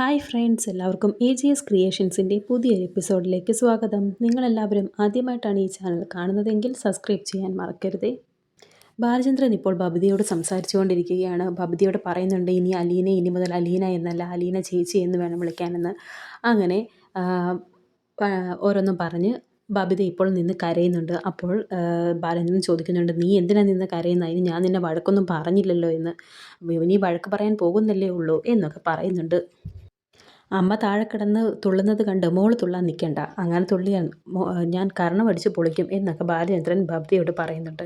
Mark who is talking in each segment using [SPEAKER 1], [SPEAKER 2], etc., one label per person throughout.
[SPEAKER 1] Hi friends എല്ലാവർക്കും A G S ക്രിയേഷൻസിന്റെ പുതിയൊരു എപ്പിസോഡിലേക്ക് സ്വാഗതം. നിങ്ങളെല്ലാവരും ആദ്യമായിട്ടാണ് ഈ ചാനൽ കാണുന്നതെങ്കിൽ സബ്സ്ക്രൈബ് ചെയ്യാൻ മറക്കരുതേ. ബാലചന്ദ്രൻ ഇപ്പോൾ ബബിതയോട് സംസാരിച്ചുകൊണ്ടിരിക്കുകയാണ്. ബബിതയോട് പറയുന്നുണ്ട് ഇനി അലീനെ ഇനി മുതൽ അലീന എന്നല്ല അലീന ചേച്ചി എന്ന് വേണം വിളിക്കാനെന്ന്. അങ്ങനെ ഓരോന്നും പറഞ്ഞ് ബബിത ഇപ്പോൾ നിന്ന് കരയുന്നുണ്ട്. അപ്പോൾ ബാലചന്ദ്രൻ ചോദിക്കുന്നുണ്ട് നീ എന്തിനാ നിന്ന് കരയുന്നത് അതിന് ഞാൻ നിന്നെ വഴക്കൊന്നും പറഞ്ഞില്ലല്ലോ എന്ന്. നീ വഴക്ക് പറയാൻ പോകുന്നല്ലേ ഉള്ളൂ എന്നൊക്കെ പറയുന്നുണ്ട്. അമ്മ താഴെ കിടന്ന് തുള്ളുന്നത് കണ്ട് മോൾ തുള്ളാൻ നിൽക്കണ്ട അങ്ങനെ തുള്ളിയാൽ ഞാൻ കർണമടിച്ച് പൊളിക്കും എന്നൊക്കെ ബാലചന്ദ്രൻ ബബിതയോട് പറയുന്നുണ്ട്.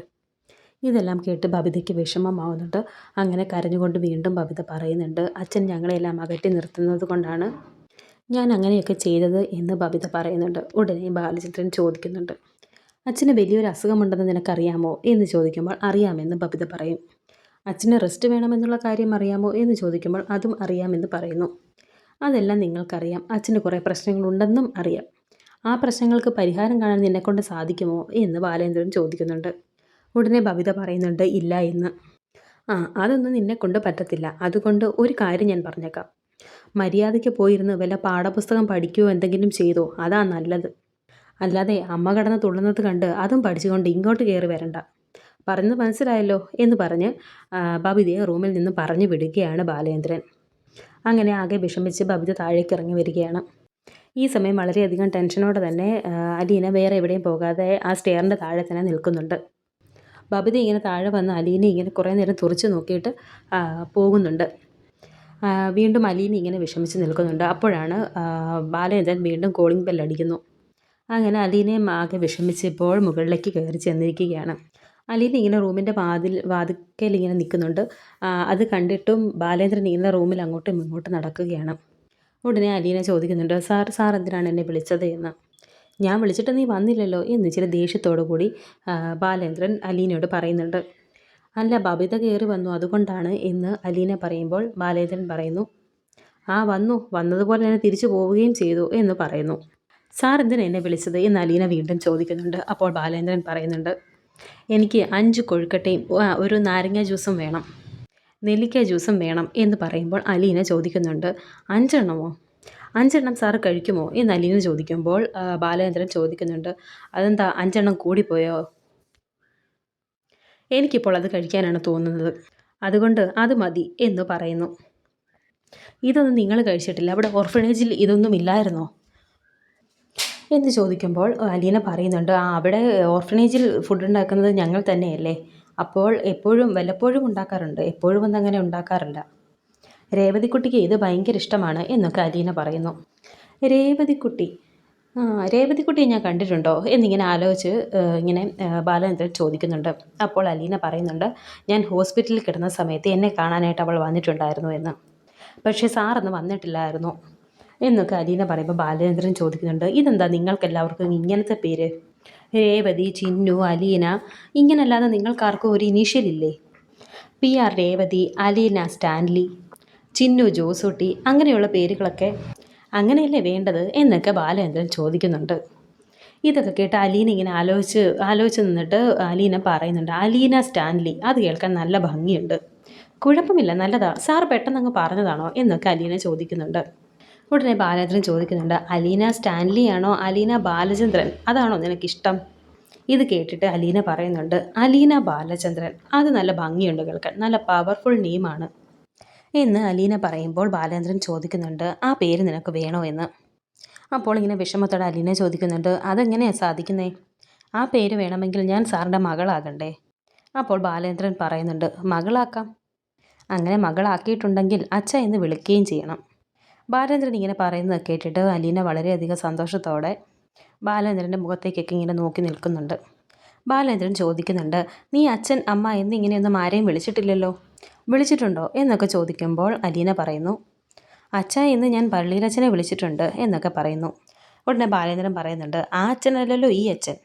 [SPEAKER 1] ഇതെല്ലാം കേട്ട് ബബിതയ്ക്ക് വിഷമമാവുന്നുണ്ട്. അങ്ങനെ കരഞ്ഞുകൊണ്ട് വീണ്ടും ബബിത പറയുന്നുണ്ട് അച്ഛൻ ഞങ്ങളെല്ലാം അകറ്റി നിർത്തുന്നത് കൊണ്ടാണ് ഞാൻ അങ്ങനെയൊക്കെ ചെയ്തത് എന്ന് ബബിത പറയുന്നുണ്ട്. ഉടനെ ബാലചന്ദ്രൻ ചോദിക്കുന്നുണ്ട് അച്ഛന് വലിയൊരു അസുഖമുണ്ടെന്ന് നിനക്കറിയാമോ? എന്ന് ചോദിക്കുമ്പോൾ അറിയാമെന്ന് ബബിത പറയും. അച്ഛന് റെസ്റ്റ് വേണമെന്നുള്ള കാര്യം അറിയാമോ? എന്ന് ചോദിക്കുമ്പോൾ അതും അറിയാമെന്ന് പറയുന്നു. അതെല്ലാം നിങ്ങൾക്കറിയാം. അച്ഛന് കുറേ പ്രശ്നങ്ങളുണ്ടെന്നും അറിയാം. ആ പ്രശ്നങ്ങൾക്ക് പരിഹാരം കാണാൻ നിന്നെക്കൊണ്ട് സാധിക്കുമോ എന്ന് ബാലേന്ദ്രൻ ചോദിക്കുന്നുണ്ട്. ഉടനെ ബബിത പറയുന്നുണ്ട് ഇല്ല എന്ന്. ആ അതൊന്നും നിന്നെക്കൊണ്ട് പറ്റത്തില്ല. അതുകൊണ്ട് ഒരു കാര്യം ഞാൻ പറഞ്ഞേക്കാം. മര്യാദയ്ക്ക് പോയിരുന്ന് വല്ല പാഠപുസ്തകം പഠിക്കുകയോ എന്തെങ്കിലും ചെയ്തോ അതാ നല്ലത്. അല്ലാതെ അമ്മ കടന്ന് തുള്ളുന്നത് കണ്ട് അതും പഠിച്ചുകൊണ്ട് ഇങ്ങോട്ട് കയറി വരണ്ട. പറഞ്ഞത് മനസ്സിലായല്ലോ? എന്ന് പറഞ്ഞ് ബബിതയെ റൂമിൽ നിന്ന് പറഞ്ഞു വിടുകയാണ് ബാലേന്ദ്രൻ. അങ്ങനെ ആകെ വിഷമിച്ച് ബബിത താഴേക്ക് ഇറങ്ങി വരികയാണ്. ഈ സമയം വളരെയധികം ടെൻഷനോടെ തന്നെ അലീന വേറെ എവിടെയും പോകാതെ ആ സ്റ്റെയറിന്റെ താഴെ തന്നെ നിൽക്കുന്നുണ്ട്. ബബിത ഇങ്ങനെ താഴെ വന്ന് അലീനെ ഇങ്ങനെ കുറേ നേരം തുറച്ച് നോക്കിയിട്ട് പോകുന്നുണ്ട്. വീണ്ടും അലീന ഇങ്ങനെ വിഷമിച്ച് നിൽക്കുന്നുണ്ട്. അപ്പോഴാണ് ബാലചന്ദ്രൻ വീണ്ടും കോളിംഗ് ബെല്ലടിക്കുന്നു അങ്ങനെ അലീനയും ആകെ വിഷമിച്ചപ്പോൾ മുകളിലേക്ക് കയറി ചെന്നിരിക്കുകയാണ്. അലീന ഇങ്ങനെ റൂമിന്റെ വാതിൽ വാതിക്കൽ ഇങ്ങനെ നിൽക്കുന്നുണ്ട്. അത് കണ്ടിട്ടും ബാലേന്ദ്രൻ ഇങ്ങനെ റൂമിൽ അങ്ങോട്ടും ഇങ്ങോട്ടും നടക്കുകയാണ്. ഉടനെ അലീന ചോദിക്കുന്നുണ്ട് സാർ സാർ എന്തിനാണ് എന്നെ വിളിച്ചത്? എന്ന്. ഞാൻ വിളിച്ചിട്ട് നീ വന്നില്ലല്ലോ? എന്ന് ചില ദേഷ്യത്തോടു കൂടി ബാലേന്ദ്രൻ അലീനയോട് പറയുന്നുണ്ട്. അല്ല ബബിത കയറി വന്നു അതുകൊണ്ടാണ് എന്ന് അലീന പറയുമ്പോൾ ബാലേന്ദ്രൻ പറയുന്നു ആ വന്നു വന്നതുപോലെ തന്നെ തിരിച്ചു പോവുകയും ചെയ്തു എന്ന് പറയുന്നു. സാർ എന്തിനാണ് എന്നെ വിളിച്ചത്? എന്ന് അലീന വീണ്ടും ചോദിക്കുന്നുണ്ട്. അപ്പോൾ ബാലേന്ദ്രൻ പറയുന്നുണ്ട് എനിക്ക് അഞ്ച് കൊഴുക്കട്ടയും ഒരു നാരങ്ങ ജ്യൂസും വേണം. നെല്ലിക്ക ജ്യൂസും വേണം എന്ന് പറയുമ്പോൾ അലീന ചോദിക്കുന്നുണ്ട് അഞ്ചെണ്ണമോ? അഞ്ചെണ്ണം സാറ് കഴിക്കുമോ? എന്ന് അലീന ചോദിക്കുമ്പോൾ ബാലചന്ദ്രൻ ചോദിക്കുന്നുണ്ട് അതെന്താ അഞ്ചെണ്ണം കൂടിപ്പോയോ എനിക്കിപ്പോൾ അത് കഴിക്കാനാണ് തോന്നുന്നത് അതുകൊണ്ട് അത് മതി എന്ന് പറയുന്നു. ഇതൊന്നും നിങ്ങൾ കഴിച്ചിട്ടില്ല അവിടെ ഓർഫനേജിൽ ഇതൊന്നും ഇല്ലായിരുന്നോ? എന്ന് ചോദിക്കുമ്പോൾ അലീന പറയുന്നുണ്ട് ആ അവിടെ ഓർഫനേജിൽ ഫുഡ് ഉണ്ടാക്കുന്നത് ഞങ്ങൾ തന്നെയല്ലേ? അപ്പോൾ എപ്പോഴും വല്ലപ്പോഴും ഉണ്ടാക്കാറുണ്ട് എപ്പോഴും ഒന്നും അങ്ങനെ ഉണ്ടാക്കാറില്ല. രേവതിക്കുട്ടിക്ക് ഇത് ഭയങ്കര ഇഷ്ടമാണ് എന്നൊക്കെ അലീന പറയുന്നു. രേവതിക്കുട്ടി രേവതിക്കുട്ടിയെ ഞാൻ കണ്ടിട്ടുണ്ടോ? എന്നിങ്ങനെ ആലോചിച്ച് ഇങ്ങനെ ബാലചന്ദ്രൻ ചോദിക്കുന്നുണ്ട്. അപ്പോൾ അലീന പറയുന്നുണ്ട് ഞാൻ ഹോസ്പിറ്റലിൽ കിടന്ന സമയത്ത് എന്നെ കാണാനായിട്ട് അവൾ വന്നിട്ടുണ്ടായിരുന്നു എന്ന്. പക്ഷേ സാറൊന്ന് വന്നിട്ടില്ലായിരുന്നു. എന്നൊക്കെ അലീന പറയുമ്പോൾ ബാലചന്ദ്രൻ ചോദിക്കുന്നുണ്ട്. ഇതെന്താ നിങ്ങൾക്കെല്ലാവർക്കും ഇങ്ങനത്തെ പേര്? രേവതി ചിന്നു അലീന ഇങ്ങനല്ലാതെ നിങ്ങൾക്കാർക്കും ഒരു ഇനീഷ്യൽ ഇല്ലേ? P R Revathi Aleena Stanley Chinnu Josootty അങ്ങനെയുള്ള പേരുകളൊക്കെ അങ്ങനെയല്ലേ വേണ്ടത് എന്നൊക്കെ ബാലചന്ദ്രൻ ചോദിക്കുന്നുണ്ട്. ഇതൊക്കെ കേട്ട് അലീന ഇങ്ങനെ ആലോചിച്ച് ആലോചിച്ച് നിന്നിട്ട് അലീന പറയുന്നുണ്ട്. അലീന സ്റ്റാൻലി അത് കേൾക്കാൻ നല്ല ഭംഗിയുണ്ട്. കുഴപ്പമില്ല നല്ലതാ. സാർ പെട്ടെന്ന് അങ്ങ് പറഞ്ഞതാണോ എന്നൊക്കെ അലീന ചോദിക്കുന്നുണ്ട്. ഉടനെ ബാലചന്ദ്രൻ ചോദിക്കുന്നുണ്ട് അലീന സ്റ്റാൻലി ആണോ അലീന ബാലചന്ദ്രൻ? അതാണോ നിനക്കിഷ്ടം? ഇത് കേട്ടിട്ട് അലീന പറയുന്നുണ്ട് അലീന ബാലചന്ദ്രൻ. അത് നല്ല ഭംഗിയുണ്ട് കേൾക്കാൻ. നല്ല പവർഫുൾ നെയിമാണ് എന്ന് അലീന പറയുമ്പോൾ ബാലചന്ദ്രൻ ചോദിക്കുന്നുണ്ട് ആ പേര് നിനക്ക് വേണോ എന്ന്? അപ്പോൾ ഇങ്ങനെ വിഷമത്തോടെ അലീന ചോദിക്കുന്നുണ്ട് അതെങ്ങനെയാണ് സാധിക്കുന്നേ? ആ പേര് വേണമെങ്കിൽ ഞാൻ സാറിന്റെ മകളാകണ്ടേ? അപ്പോൾ ബാലേന്ദ്രൻ പറയുന്നുണ്ട് മകളാക്കാം. അങ്ങനെ മകളാക്കിയിട്ടുണ്ടെങ്കിൽ അച്ഛ എന്ന് വിളിക്കുകയും ചെയ്യണം. ബാലേന്ദ്രൻ ഇങ്ങനെ പറയുന്നത് കേട്ടിട്ട് അലീന വളരെയധികം സന്തോഷത്തോടെ ബാലേന്ദ്രന്റെ മുഖത്തേക്കൊക്കെ ഇങ്ങനെ നോക്കി നിൽക്കുന്നുണ്ട്. ബാലേന്ദ്രൻ ചോദിക്കുന്നുണ്ട് നീ അച്ഛൻ അമ്മ എന്നിങ്ങനെയൊന്നും ആരെയും വിളിച്ചിട്ടില്ലല്ലോ? വിളിച്ചിട്ടുണ്ടോ? എന്നൊക്കെ ചോദിക്കുമ്പോൾ അലീന പറയുന്നു അച്ഛ എന്ന് ഞാൻ പള്ളിയിലച്ഛനെ വിളിച്ചിട്ടുണ്ട് എന്നൊക്കെ പറയുന്നു. ഉടനെ ബാലേന്ദ്രൻ പറയുന്നുണ്ട് ആ അച്ഛനല്ലല്ലോ ഈ അച്ഛൻ.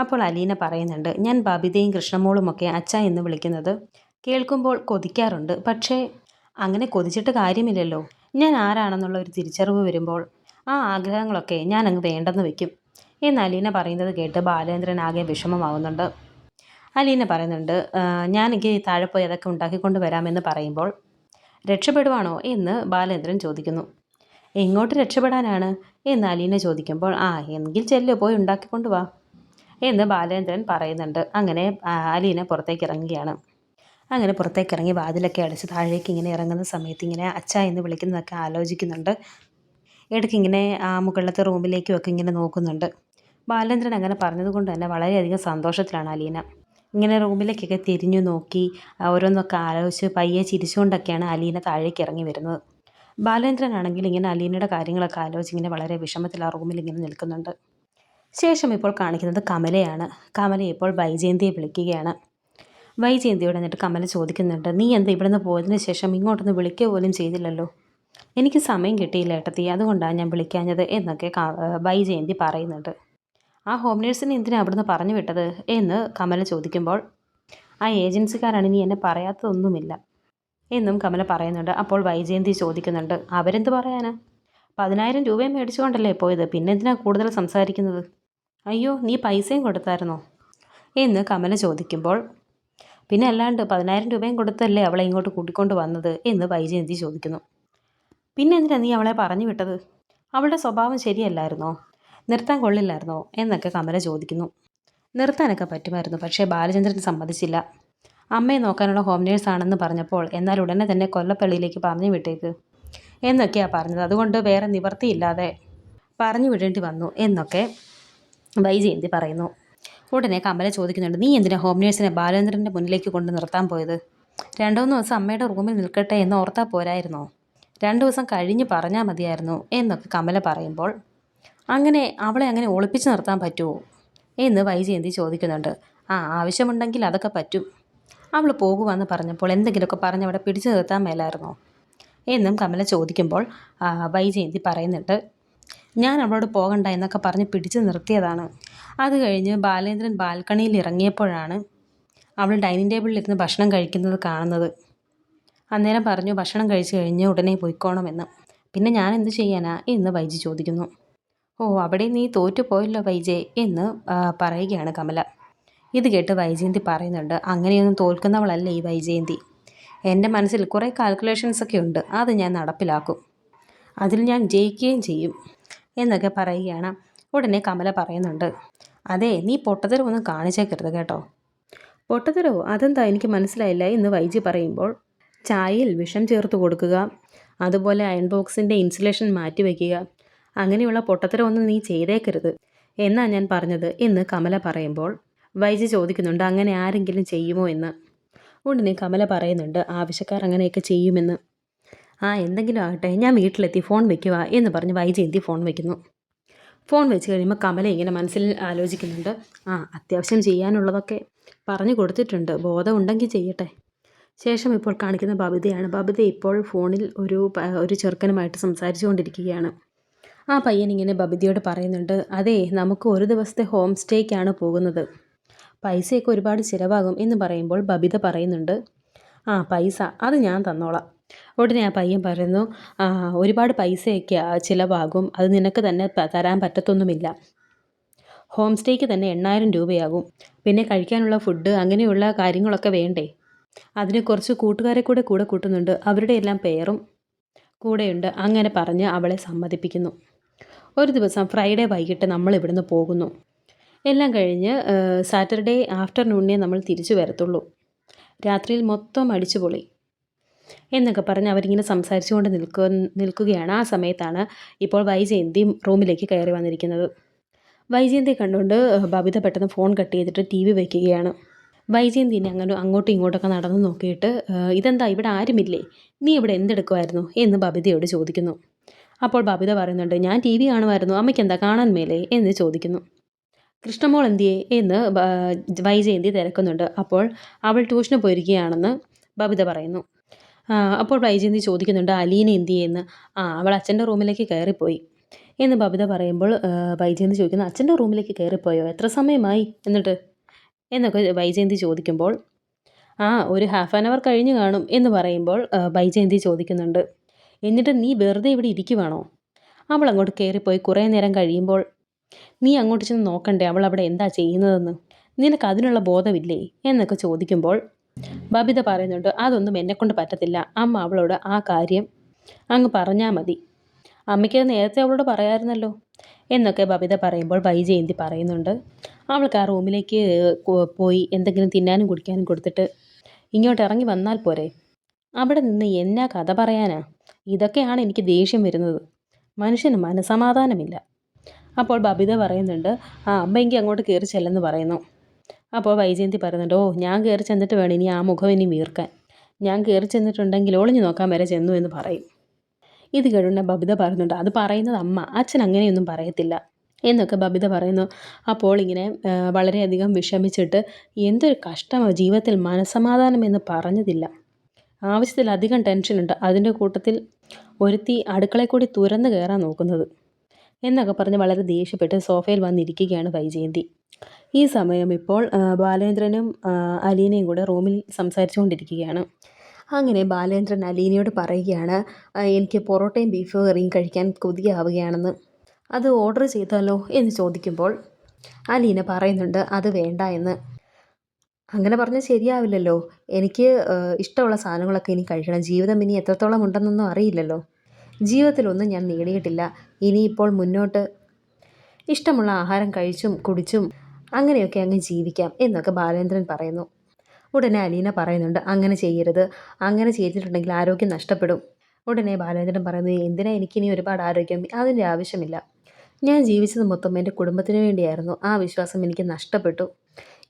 [SPEAKER 1] അപ്പോൾ അലീന പറയുന്നുണ്ട് ഞാൻ ബബിതയും കൃഷ്ണമോളുമൊക്കെ അച്ഛ എന്ന് വിളിക്കുന്നത്? കേൾക്കുമ്പോൾ കൊതിക്കാറുണ്ട് പക്ഷേ അങ്ങനെ കൊതിച്ചിട്ട് കാര്യമില്ലല്ലോ. ഞാൻ ആരാണെന്നുള്ള ഒരു തിരിച്ചറിവ് വരുമ്പോൾ ആ ആഗ്രഹങ്ങളൊക്കെ ഞാൻ അങ്ങ് വേണ്ടെന്ന് വെക്കും എന്ന് അലീന പറയുന്നത് കേട്ട് ബാലേന്ദ്രൻ ആകെ വിഷമമാവുന്നുണ്ട്. അലീന പറയുന്നുണ്ട് ഈ താഴെ പോയി അതൊക്കെ ഉണ്ടാക്കിക്കൊണ്ട് വരാമെന്ന് പറയുമ്പോൾ രക്ഷപ്പെടുവാണോ? എന്ന് ബാലേന്ദ്രൻ ചോദിക്കുന്നു. എങ്ങോട്ട് രക്ഷപ്പെടാനാണ്? എന്ന് അലീന ചോദിക്കുമ്പോൾ ആ എങ്കിൽ ചെല്ലു പോയി ഉണ്ടാക്കിക്കൊണ്ട് വാ. എന്ന് ബാലേന്ദ്രൻ പറയുന്നുണ്ട്. അങ്ങനെ അലീന പുറത്തേക്ക് ഇറങ്ങുകയാണ്. അങ്ങനെ പുറത്തേക്ക് ഇറങ്ങി വാതിലൊക്കെ അടച്ച് താഴേക്ക് ഇങ്ങനെ ഇറങ്ങുന്ന സമയത്ത് ഇങ്ങനെ അച്ഛ എന്ന് വിളിക്കുന്നതൊക്കെ ആലോചിക്കുന്നുണ്ട്. ഇടയ്ക്ക് ഇങ്ങനെ ആ മുകളിലത്തെ റൂമിലേക്കും ഒക്കെ ഇങ്ങനെ നോക്കുന്നുണ്ട്. ബാലേന്ദ്രൻ അങ്ങനെ പറഞ്ഞതുകൊണ്ട് തന്നെ വളരെയധികം സന്തോഷത്തിലാണ് അലീന. ഇങ്ങനെ റൂമിലേക്കൊക്കെ തിരിഞ്ഞു നോക്കി ഓരോന്നൊക്കെ ആലോചിച്ച് പയ്യെ ചിരിച്ചുകൊണ്ടൊക്കെയാണ് അലീന താഴേക്ക് ഇറങ്ങി വരുന്നത്. ബാലേന്ദ്രനാണെങ്കിൽ ഇങ്ങനെ അലീനയുടെ കാര്യങ്ങളൊക്കെ ആലോചിച്ച് ഇങ്ങനെ വളരെ വിഷമത്തിൽ ആ റൂമിൽ ഇങ്ങനെ നിൽക്കുന്നുണ്ട്. ശേഷം ഇപ്പോൾ കാണിക്കുന്നത് കമലയാണ്. കമല ഇപ്പോൾ ബൈജയന്തിയെ വിളിക്കുകയാണ്. വൈജയന്തിയോട് എന്നിട്ട് കമല ചോദിക്കുന്നുണ്ട് നീ എന്താ ഇവിടുന്ന് പോയതിന് ശേഷം ഇങ്ങോട്ടൊന്ന് വിളിക്കുക പോലും ചെയ്തില്ലല്ലോ? എനിക്ക് സമയം കിട്ടിയില്ല ഏട്ടത്തി അതുകൊണ്ടാണ് ഞാൻ വിളിക്കാഞ്ഞത് എന്നൊക്കെ വൈജയന്തി പറയുന്നുണ്ട്. ആ ഹോം നേഴ്സിനെ എന്തിനാണ് അവിടുന്ന് പറഞ്ഞു വിട്ടത്? എന്ന് കമല ചോദിക്കുമ്പോൾ ആ ഏജൻസിക്കാരാണ് നീ എന്നെ പറയാത്തതൊന്നുമില്ല എന്നും കമല പറയുന്നുണ്ട്. അപ്പോൾ വൈജയന്തി ചോദിക്കുന്നുണ്ട് അവരെന്ത് പറയാനാ? പതിനായിരം രൂപയും മേടിച്ചുകൊണ്ടല്ലേ പോയത്? പിന്നെ എന്തിനാ കൂടുതൽ സംസാരിക്കുന്നത്? അയ്യോ നീ പൈസയും കൊടുത്തായിരുന്നോ? എന്ന് കമല ചോദിക്കുമ്പോൾ പിന്നെ അല്ലാണ്ട് പതിനായിരം രൂപയും കൊടുത്തല്ലേ അവളെ ഇങ്ങോട്ട് കൂട്ടിക്കൊണ്ട് വന്നത് എന്ന് വൈജയന്തി ചോദിക്കുന്നു. പിന്നെ എന്തിനാ നീ അവളെ പറഞ്ഞു വിട്ടത്? അവളുടെ സ്വഭാവം ശരിയല്ലായിരുന്നോ? നിർത്താൻ കൊള്ളില്ലായിരുന്നോ? എന്നൊക്കെ കമല ചോദിക്കുന്നു. നിർത്താനൊക്കെ പറ്റുമായിരുന്നു പക്ഷേ ബാലചന്ദ്രൻ സമ്മതിച്ചില്ല. അമ്മയെ നോക്കാനുള്ള ഹോം നേഴ്സ് ആണെന്ന് പറഞ്ഞപ്പോൾ എന്നാൽ ഉടനെ തന്നെ കൊല്ലപ്പള്ളിയിലേക്ക് പറഞ്ഞു വിട്ടേക്ക് എന്നൊക്കെയാണ് പറഞ്ഞത്. അതുകൊണ്ട് വേറെ നിവർത്തിയില്ലാതെ പറഞ്ഞു വിടേണ്ടി വന്നു എന്നൊക്കെ വൈജയന്തി പറയുന്നു. ഉടനെ കമല ചോദിക്കുന്നുണ്ട്. നീ എന്തിനാ ഹോം നേഴ്സിനെ ബാലേന്ദ്രന്റെ മുന്നിലേക്ക് കൊണ്ട് നിർത്താൻ പോയത്? രണ്ടു മൂന്ന് ദിവസം അമ്മയുടെ റൂമിൽ നിൽക്കട്ടെ എന്ന് ഓർത്താൽ പോരായിരുന്നോ? രണ്ടു ദിവസം കഴിഞ്ഞ് പറഞ്ഞാൽ മതിയായിരുന്നു എന്നൊക്കെ കമല പറയുമ്പോൾ. അങ്ങനെ അവളെ അങ്ങനെ ഒളിപ്പിച്ച് നിർത്താൻ പറ്റുമോ എന്ന് വൈജയന്തി ചോദിക്കുന്നുണ്ട്. ആ ആവശ്യമുണ്ടെങ്കിൽ അതൊക്കെ പറ്റും. അവൾ പോകുവാന്ന് പറഞ്ഞപ്പോൾ എന്തെങ്കിലുമൊക്കെ പറഞ്ഞ് അവിടെ പിടിച്ചു നിർത്താൻ മേലായിരുന്നോ? എന്നും കമല ചോദിക്കുമ്പോൾ വൈജയന്തി പറയുന്നുണ്ട്. ഞാൻ അവളോട് പോകണ്ട എന്നൊക്കെ പറഞ്ഞ് പിടിച്ചു നിർത്തിയതാണ്. അത് കഴിഞ്ഞ് ബാലേന്ദ്രൻ ബാൽക്കണിയിൽ ഇറങ്ങിയപ്പോഴാണ് അവൾ ഡൈനിങ് ടേബിളിലിരുന്ന് ഭക്ഷണം കഴിക്കുന്നത് കാണുന്നത്. അന്നേരം പറഞ്ഞു ഭക്ഷണം കഴിച്ചു കഴിഞ്ഞ് ഉടനെ പോയിക്കോണമെന്ന്. പിന്നെ ഞാൻ എന്ത് ചെയ്യാനാ? എന്ന് വൈജി ചോദിക്കുന്നു. ഓ അവിടെ നീ തോറ്റു പോയല്ലോ വൈജെ എന്ന് പറയുകയാണ് കമല. ഇത് കേട്ട് വൈജയന്തി പറയുന്നുണ്ട് അങ്ങനെയൊന്നും തോൽക്കുന്നവളല്ല ഈ വൈജയന്തി. എന്റെ മനസ്സിൽ കുറേ കാൽക്കുലേഷൻസൊക്കെ ഉണ്ട്. അത് ഞാൻ നടപ്പിലാക്കും. അതിൽ ഞാൻ ജയിക്കുകയും ചെയ്യും. എന്നൊക്കെ പറയുകയാണ്. ഉടനെ കമല പറയുന്നുണ്ട്. അതെ നീ പൊട്ടത്തരമൊന്നും കാണിച്ചേക്കരുത് കേട്ടോ. പൊട്ടത്തരോ അതെന്താ? എനിക്ക് മനസ്സിലായില്ല എന്ന് വൈജി പറയുമ്പോൾ ചായയിൽ വിഷം ചേർത്ത് കൊടുക്കുക അതുപോലെ അയൺ ബോക്സിന്റെ ഇൻസുലേഷൻ മാറ്റി വയ്ക്കുക. അങ്ങനെയുള്ള പൊട്ടത്തരമൊന്നും നീ ചെയ്തേക്കരുത് എന്നാ ഞാൻ പറഞ്ഞത് എന്ന് കമല പറയുമ്പോൾ വൈജി ചോദിക്കുന്നുണ്ട് അങ്ങനെ ആരെങ്കിലും ചെയ്യുമോ എന്ന്. ഉടനെ കമല പറയുന്നുണ്ട് ആവശ്യക്കാർ അങ്ങനെയൊക്കെ ചെയ്യുമെന്ന്. ആ എന്തെങ്കിലും ആകട്ടെ. ഞാൻ വീട്ടിലെത്തി. ഫോൺ വെക്കുക എന്ന് പറഞ്ഞ് വൈജയന്തി ഫോൺ വയ്ക്കുന്നു ഫോൺ വെച്ച് കഴിയുമ്പോൾ കമല ഇങ്ങനെ മനസ്സിൽ ആലോചിക്കുന്നുണ്ട്. ആ അത്യാവശ്യം ചെയ്യാനുള്ളതൊക്കെ പറഞ്ഞു കൊടുത്തിട്ടുണ്ട്. ബോധം ഉണ്ടെങ്കിൽ ചെയ്യട്ടെ. ശേഷം ഇപ്പോൾ കാണിക്കുന്ന ബബിതയാണ്. ബബിത ഇപ്പോൾ ഫോണിൽ ഒരു ഒരു ചെറുക്കനുമായിട്ട് സംസാരിച്ചു കൊണ്ടിരിക്കുകയാണ് ആ പയ്യൻ ഇങ്ങനെ ബബിതയോട് പറയുന്നുണ്ട് അതെ നമുക്ക് ഒരു ദിവസത്തെ ഹോം സ്റ്റേക്കാണ് പോകുന്നത്. പൈസയൊക്കെ ഒരുപാട് ചിലവാകും എന്ന് പറയുമ്പോൾ ബബിത പറയുന്നുണ്ട് ആ പൈസ അത് ഞാൻ തന്നോളാം. ഉടനെ ആ പയ്യൻ പറയുന്നു ഒരുപാട് പൈസയൊക്കെ ചിലവാകും. അത് നിനക്ക് തന്നെ തരാൻ പറ്റത്തൊന്നുമില്ല. ഹോം സ്റ്റേക്ക് തന്നെ എണ്ണായിരം രൂപയാകും. പിന്നെ കഴിക്കാനുള്ള ഫുഡ് അങ്ങനെയുള്ള കാര്യങ്ങളൊക്കെ വേണ്ടേ? അതിന് കുറച്ച് കൂട്ടുകാരെ കൂടെ കൂടെ കൂട്ടുന്നുണ്ട്. അവരുടെ എല്ലാം പേരും കൂടെയുണ്ട്. അങ്ങനെ പറഞ്ഞ് അവളെ സമ്മതിപ്പിക്കുന്നു. ഒരു ദിവസം ഫ്രൈഡേ വൈകിട്ട് നമ്മൾ ഇവിടുന്ന് പോകുന്നു. എല്ലാം കഴിഞ്ഞ് സാറ്റർഡേ ആഫ്റ്റർനൂണിനെ നമ്മൾ തിരിച്ചു വരത്തുള്ളൂ. രാത്രിയിൽ മൊത്തം അടിച്ചുപൊളി. എന്നൊക്കെ പറഞ്ഞ് അവരിങ്ങനെ സംസാരിച്ചുകൊണ്ട് നിൽക്കുക നിൽക്കുകയാണ് ആ സമയത്താണ് ഇപ്പോൾ വൈജയന്തി റൂമിലേക്ക് കയറി വന്നിരിക്കുന്നത്. വൈജയന്തി കണ്ടുകൊണ്ട് ബബിത പെട്ടെന്ന് ഫോൺ കട്ട് ചെയ്തിട്ട് ടി വി വയ്ക്കുകയാണ് വൈജയന്തിനെ അങ്ങനെ അങ്ങോട്ടും ഇങ്ങോട്ടൊക്കെ നടന്നു നോക്കിയിട്ട് "ഏഹ്, ഇതെന്താ ഇവിടെ ആരുമില്ലേ? നീ ഇവിടെ എന്തെടുക്കുമായിരുന്നു എന്ന് ബബിതയോട് ചോദിക്കുന്നു. അപ്പോൾ ബബിത പറയുന്നുണ്ട് ഞാൻ ടി വി കാണുമായിരുന്നു. അമ്മയ്ക്ക് എന്താ കാണാൻ മേലേ? എന്ന് ചോദിക്കുന്നു. കൃഷ്ണമോൾ എന്തിയേ? എന്ന് വൈജയന്തി തിരക്കുന്നുണ്ട്. അപ്പോൾ അവൾ ട്യൂഷന് പോയിരിക്കുകയാണെന്ന് ബബിത പറയുന്നു. അപ്പോൾ വൈജയന്തി ചോദിക്കുന്നുണ്ട് അലീന എന്ത് ചെയ്യുന്ന? ആ അവൾ അച്ഛന്റെ റൂമിലേക്ക് കയറിപ്പോയി. എന്ന് ബബിത പറയുമ്പോൾ വൈജയന്തി ചോദിക്കുന്നു അച്ഛന്റെ റൂമിലേക്ക് കയറിപ്പോയോ? എത്ര സമയമായി? എന്നിട്ട് എന്നൊക്കെ വൈജയന്തി ചോദിക്കുമ്പോൾ ആ ഒരു ഹാഫ് ആൻ അവർ കഴിഞ്ഞ് കാണും എന്ന് പറയുമ്പോൾ വൈജയന്തി ചോദിക്കുന്നുണ്ട് എന്നിട്ട് നീ വെറുതെ ഇവിടെ ഇരിക്കുവാണോ? അവൾ അങ്ങോട്ട് കയറിപ്പോയി കുറേ നേരം കഴിയുമ്പോൾ നീ അങ്ങോട്ട് ചെന്ന് നോക്കണ്ടേ അവൾ അവിടെ എന്താ ചെയ്യുന്നതെന്ന്? നിനക്ക് അതിനുള്ള ബോധമില്ലേ? എന്നൊക്കെ ചോദിക്കുമ്പോൾ ബബിത പറയുന്നുണ്ട് അതൊന്നും എന്നെക്കൊണ്ട് പറ്റത്തില്ല. അമ്മ അവളോട് ആ കാര്യം അങ്ങ് പറഞ്ഞാൽ മതി. അമ്മയ്ക്ക് നേരത്തെ അവളോട് പറയാമായിരുന്നല്ലോ എന്നൊക്കെ ബബിത പറയുമ്പോൾ വൈജയന്തി പറയുന്നുണ്ട് അവൾക്ക് ആ റൂമിലേക്ക് പോയി എന്തെങ്കിലും തിന്നാനും കുടിക്കാനും കൊടുത്തിട്ട് ഇങ്ങോട്ട് ഇറങ്ങി വന്നാൽ പോരെ. അവിടെ നിന്ന് എന്നാ കഥ പറയാനാ? ഇതൊക്കെയാണ് എനിക്ക് ദേഷ്യം വരുന്നത്. മനുഷ്യന് മനസമാധാനമില്ല അപ്പോൾ ബബിത പറയുന്നുണ്ട് ആ അമ്മയെങ്കിൽ അങ്ങോട്ട് കയറി ചെല്ലെന്ന് പറയുന്നു. അപ്പോൾ വൈജയന്തി പറയുന്നുണ്ട് ഓ ഞാൻ കയറി ചെന്നിട്ട് വേണം ഇനി ആ മുഖം ഇനി വീർക്കാൻ. ഞാൻ കയറി ചെന്നിട്ടുണ്ടെങ്കിൽ ഒളിഞ്ഞു നോക്കാൻ വരെ ചെന്നു എന്ന് പറയും. ഇത് കേട്ടുകൊണ്ട് ബബിത പറയുന്നുണ്ട് അത് പറയുന്നത് അമ്മ അച്ഛൻ അങ്ങനെയൊന്നും പറയത്തില്ല. എന്നൊക്കെ ബബിത പറയുന്നു. അപ്പോൾ ഇങ്ങനെ വളരെയധികം വിഷമിച്ചിട്ട് എന്തൊരു കഷ്ടമാണ് ജീവിതത്തിൽ മനസമാധാനം എന്ന് പറഞ്ഞതില്ല. ആവശ്യത്തിലധികം ടെൻഷനുണ്ട് അതിന്റെ കൂട്ടത്തിൽ ഒരുത്തി അടുക്കളയിൽ കൂടി തുരന്ന് കയറാൻ നോക്കുന്നത്. എന്നൊക്കെ പറഞ്ഞ് വളരെ ദേഷ്യപ്പെട്ട് സോഫയിൽ വന്നിരിക്കുകയാണ് വൈജയന്തി. ഈ സമയം ഇപ്പോൾ ബാലേന്ദ്രനും അലീനയും കൂടെ റൂമിൽ സംസാരിച്ചുകൊണ്ടിരിക്കുകയാണ്. അങ്ങനെ ബാലേന്ദ്രൻ അലീനയോട് പറയുകയാണ് എനിക്ക് പൊറോട്ടയും ബീഫ് കറിയും കഴിക്കാൻ കൊതിയാവുകയാണെന്ന്. അത് ഓർഡർ ചെയ്താലോ എന്ന് ചോദിക്കുമ്പോൾ അലീന പറയുന്നുണ്ട് അത് വേണ്ട എന്ന്. അങ്ങനെ പറഞ്ഞാൽ ശരിയാവില്ലല്ലോ. എനിക്ക് ഇഷ്ടമുള്ള സാധനങ്ങളൊക്കെ ഇനി കഴിക്കണം. ജീവിതം ഇനി എത്രത്തോളം ഉണ്ടെന്നൊന്നും അറിയില്ലല്ലോ. ജീവിതത്തിലൊന്നും ഞാൻ നേടിയിട്ടില്ല. ഇനിയിപ്പോൾ മുന്നോട്ട് ഇഷ്ടമുള്ള ആഹാരം കഴിച്ചും കുടിച്ചും അങ്ങനെയൊക്കെ അങ്ങ് ജീവിക്കാം എന്നൊക്കെ ബാലേന്ദ്രൻ പറയുന്നു. ഉടനെ അലീന പറയുന്നുണ്ട് അങ്ങനെ ചെയ്യരുത്. അങ്ങനെ ചെയ്തിട്ടുണ്ടെങ്കിൽ ആരോഗ്യം നഷ്ടപ്പെടും. ഉടനെ ബാലേന്ദ്രൻ പറയുന്നു എന്തിനാ എനിക്കിനി ഒരുപാട് ആരോഗ്യം? അതിന്റെ ആവശ്യമില്ല. ഞാൻ ജീവിച്ചത് മൊത്തം എന്റെ കുടുംബത്തിന് വേണ്ടിയായിരുന്നു. ആ വിശ്വാസം എനിക്ക് നഷ്ടപ്പെട്ടു.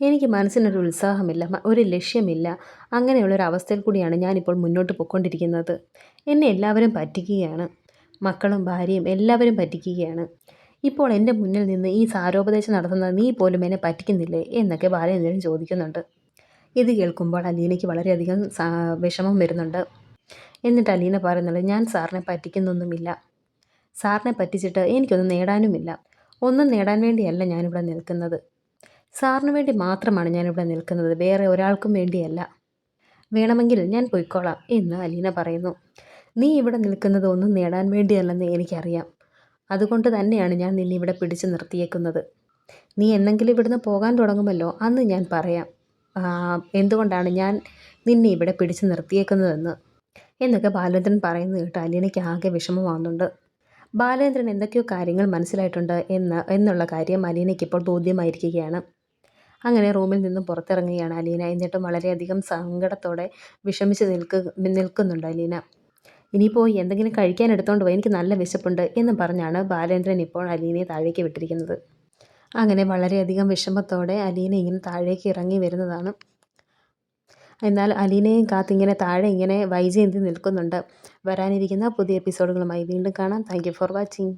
[SPEAKER 1] എനിക്ക് മനസ്സിനൊരു ഉത്സാഹമില്ല ഒരു ലക്ഷ്യമില്ല. അങ്ങനെയുള്ളൊരു അവസ്ഥയിൽ കൂടിയാണ് ഞാനിപ്പോൾ മുന്നോട്ട് പോയിക്കൊണ്ടിരിക്കുന്നത്. എന്നെ എല്ലാവരും പറ്റിക്കുകയാണ്. മക്കളും ഭാര്യയും എല്ലാവരും പറ്റിക്കുകയാണ്. ഇപ്പോൾ എന്റെ മുന്നിൽ നിന്ന് ഈ സാരോപദേശം നടത്തുന്ന നീ പോലും എന്നെ പറ്റിക്കുന്നില്ലേ? എന്നൊക്കെ ബാലചന്ദ്രൻ ചോദിക്കുന്നുണ്ട്. ഇത് കേൾക്കുമ്പോൾ അലീനയ്ക്ക് വളരെയധികം വിഷമം വരുന്നുണ്ട്. എന്നിട്ട് അലീന പറയുന്നുണ്ട് ഞാൻ സാറിനെ പറ്റിക്കുന്നൊന്നുമില്ല. സാറിനെ പറ്റിച്ചിട്ട് എനിക്കൊന്നും നേടാനുമില്ല. ഒന്നും നേടാൻ വേണ്ടിയല്ല ഞാനിവിടെ നിൽക്കുന്നത്. സാറിന് വേണ്ടി മാത്രമാണ് ഞാനിവിടെ നിൽക്കുന്നത്. വേറെ ഒരാൾക്കും വേണ്ടിയല്ല. വേണമെങ്കിൽ ഞാൻ പൊയ്ക്കോളാം എന്ന് അലീന പറയുന്നു. നീ ഇവിടെ നിൽക്കുന്നത് ഒന്നും നേടാൻ വേണ്ടിയല്ലെന്ന് എനിക്കറിയാം. അതുകൊണ്ട് തന്നെയാണ് ഞാൻ നിന്നെ ഇവിടെ പിടിച്ചു നിർത്തിയേക്കുന്നത്. നീ എന്നെങ്കിലും ഇവിടുന്ന് പോകാൻ തുടങ്ങുമല്ലോ? അന്ന് ഞാൻ പറയാം. എന്തുകൊണ്ടാണ് ഞാൻ നിന്നെ ഇവിടെ പിടിച്ചു നിർത്തിയേക്കുന്നതെന്ന്? എന്നൊക്കെ ബാലേന്ദ്രൻ പറയുന്നത് കേട്ട് അലീനയ്ക്ക് ആകെ വിഷമമാകുന്നുണ്ട് ബാലേന്ദ്രൻ എന്തൊക്കെയോ കാര്യങ്ങൾ മനസ്സിലായിട്ടുണ്ട് എന്ന് എന്നുള്ള കാര്യം അലീനയ്ക്ക് ഇപ്പോൾ ബോധ്യമായിരിക്കുകയാണ്. അങ്ങനെ റൂമിൽ നിന്നും പുറത്തിറങ്ങുകയാണ് അലീന. എന്നിട്ടും വളരെയധികം സങ്കടത്തോടെ വിഷമിച്ച് നിൽക്ക് നിൽക്കുന്നുണ്ട് അലീന. ഇനിയിപ്പോൾ എന്തെങ്കിലും കഴിക്കാൻ എടുത്തോണ്ട് പോയി എനിക്ക് നല്ല വിശപ്പുണ്ട് എന്നും പറഞ്ഞാണ് ബാലേന്ദ്രൻ ഇപ്പോൾ അലീനയെ താഴേക്ക് വിട്ടിരിക്കുന്നത്. അങ്ങനെ വളരെയധികം വിഷമത്തോടെ അലീന ഇങ്ങനെ താഴേക്ക് ഇറങ്ങി വരുന്നതാണ്. എന്നാൽ അലീനയും കാത്തിങ്ങനെ താഴെ ഇങ്ങനെ വൈജയന്തി നിൽക്കുന്നുണ്ട്. വരാനിരിക്കുന്ന പുതിയ എപ്പിസോഡുകളുമായി വീണ്ടും കാണാം. Thank for watching